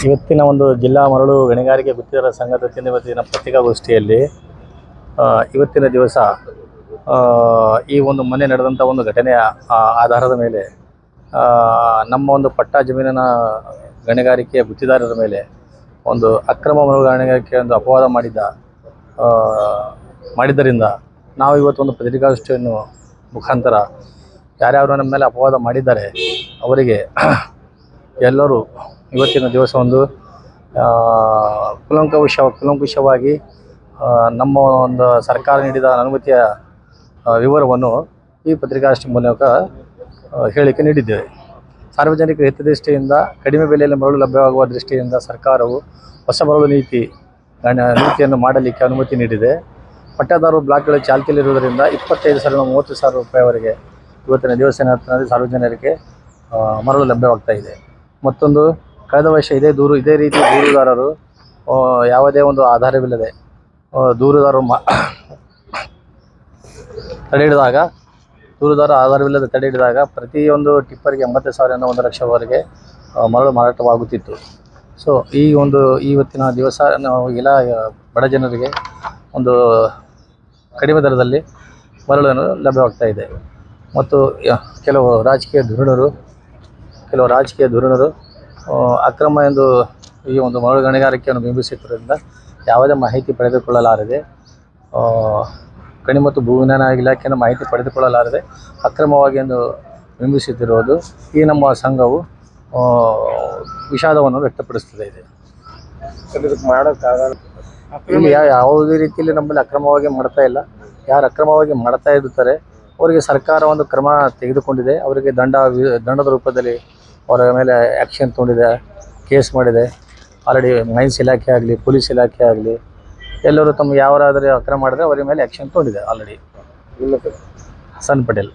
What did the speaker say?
ಇವತ್ತಿನ ಒಂದು ಜಿಲ್ಲಾ ಮರಳು ಗಣಿಗಾರಿಕೆ ಗುತ್ತಿಗೆದಾರರ ಸಂಘದ ವತಿಯಿಂದ ಇವತ್ತಿನ ಪತ್ರಿಕಾಗೋಷ್ಠಿಯಲ್ಲಿ ಇವತ್ತಿನ ದಿವಸ ಈ ಒಂದು ಮೊನ್ನೆ ನಡೆದಂಥ ಒಂದು ಘಟನೆಯ ಆಧಾರದ ಮೇಲೆ ನಮ್ಮ ಒಂದು ಪಟ್ಟ ಜಮೀನಿನ ಗಣಿಗಾರಿಕೆಯ ಗುತ್ತಿದಾರರ ಮೇಲೆ ಒಂದು ಅಕ್ರಮ ಮರಳು ಗಣಿಗಾರಿಕೆ ಒಂದು ಅಪವಾದ ಮಾಡಿದ್ದ ಮಾಡಿದ್ದರಿಂದ ನಾವು ಇವತ್ತು ಒಂದು ಪತ್ರಿಕಾಗೋಷ್ಠಿಯನ್ನು ಮುಖಾಂತರ ಯಾರ್ಯಾರು ನಮ್ಮ ಮೇಲೆ ಅಪವಾದ ಮಾಡಿದ್ದಾರೆ ಅವರಿಗೆ ಎಲ್ಲರೂ ಇವತ್ತಿನ ದಿವಸ ಒಂದು ಕುಲಂಕುಶ ಕುಲಂಕುಷ ಕುಲಂಕುಷವಾಗಿ ನಮ್ಮ ಒಂದು ಸರ್ಕಾರ ನೀಡಿದ ಅನುಮತಿಯ ವಿವರವನ್ನು ಈ ಪತ್ರಿಕಾಗೋಷ್ಠಿ ಮೂಲಕ ಹೇಳಿಕೆ ನೀಡಿದ್ದೇವೆ. ಸಾರ್ವಜನಿಕ ಹಿತದೃಷ್ಟಿಯಿಂದ, ಕಡಿಮೆ ಬೆಲೆಯಲ್ಲಿ ಮರಳು ಲಭ್ಯವಾಗುವ ದೃಷ್ಟಿಯಿಂದ ಸರ್ಕಾರವು ಹೊಸ ಮರಳು ನೀತಿ ನೀತಿಯನ್ನು ಮಾಡಲಿಕ್ಕೆ ಅನುಮತಿ ನೀಡಿದೆ. ಪಟ್ಟದಾರರು ಬ್ಲಾಕ್ಗಳು ಚಾಲ್ತಿಯಲ್ಲಿರುವುದರಿಂದ ಇಪ್ಪತ್ತೈದು ಸಾವಿರದ ಮೂವತ್ತು ಸಾವಿರ ರೂಪಾಯಿವರೆಗೆ ಇವತ್ತಿನ ದಿವಸ ಸಾರ್ವಜನಿಕರಿಗೆ ಮರಳು ಲಭ್ಯವಾಗ್ತಾ ಇದೆ. ಮತ್ತೊಂದು, ಕಳೆದ ವರ್ಷ ಇದೇ ದೂರು, ಇದೇ ರೀತಿ ದೂರುದಾರರು ಯಾವುದೇ ಒಂದು ಆಧಾರವಿಲ್ಲದೆ ದೂರುದಾರರು ಮ ತಡೆ ಹಿಡಿದಾಗ ದೂರುದಾರ ಆಧಾರವಿಲ್ಲದೆ ತಡೆ ಹಿಡಿದಾಗ ಪ್ರತಿಯೊಂದು ಟಿಪ್ಪರ್ಗೆ ಎಂಬತ್ತು ಸಾವಿರದಿಂದ ಒಂದು ಲಕ್ಷವರೆಗೆ ಮರಳು ಮಾರಾಟವಾಗುತ್ತಿತ್ತು. ಸೊ ಈ ಒಂದು ಇವತ್ತಿನ ದಿವಸ, ನಾವು ಎಲ್ಲ ಬಡ ಜನರಿಗೆ ಒಂದು ಕಡಿಮೆ ದರದಲ್ಲಿ ಮರಳನ್ನು ಲಭ್ಯವಾಗ್ತಾ ಇದೆ. ಮತ್ತು ಕೆಲವು ರಾಜಕೀಯ ಧುರೀಣರು ಕೆಲವು ರಾಜಕೀಯ ಧುರೀಣರು ಅಕ್ರಮ ಎಂದು ಈ ಒಂದು ಮರಳು ಗಣಿಗಾರಿಕೆಯನ್ನು ಬಿಂಬಿಸುತ್ತಿರುವುದರಿಂದ ಯಾವುದೇ ಮಾಹಿತಿ ಪಡೆದುಕೊಳ್ಳಲಾರದೆ ಗಣಿ ಮತ್ತು ಭೂವಿಜ್ಞಾನ ಇಲಾಖೆಯನ್ನು ಮಾಹಿತಿ ಪಡೆದುಕೊಳ್ಳಲಾರದೆ ಅಕ್ರಮವಾಗಿ ಎಂದು ಬಿಂಬಿಸುತ್ತಿರುವುದು ಈ ನಮ್ಮ ಸಂಘವು ವಿಷಾದವನ್ನು ವ್ಯಕ್ತಪಡಿಸ್ತಿದೆ ಇದೆ. ಇಲ್ಲಿ ಯಾವುದೇ ರೀತಿಯಲ್ಲಿ ನಮ್ಮಲ್ಲಿ ಅಕ್ರಮವಾಗಿ ಮಾಡ್ತಾ ಇಲ್ಲ. ಯಾರು ಅಕ್ರಮವಾಗಿ ಮಾಡ್ತಾ ಇರ್ತಾರೆ ಅವರಿಗೆ ಸರ್ಕಾರ ಒಂದು ಕ್ರಮ ತೆಗೆದುಕೊಂಡಿದೆ. ಅವರಿಗೆ ದಂಡ ವಿ- ದಂಡದ ರೂಪದಲ್ಲಿ ಅವರ ಮೇಲೆ ಆ್ಯಕ್ಷನ್ ತೊಗೊಂಡಿದೆ ಕೇಸ್ ಮಾಡಿದೆ. ಆಲ್ರೆಡಿ ಮೈನ್ಸ್ ಇಲಾಖೆ ಆಗಲಿ ಪೊಲೀಸ್ ಇಲಾಖೆ ಆಗಲಿ ಎಲ್ಲರೂ ತಮ್ಮ ಯಾರಾದರೂ ಅಕ್ರಮ ಮಾಡಿದ್ರೆ ಅವರ ಮೇಲೆ ಆ್ಯಕ್ಷನ್ ತೊಗೊಂಡಿದೆ ಆಲ್ರೆಡಿ ಸನ್ ಪಟೇಲ್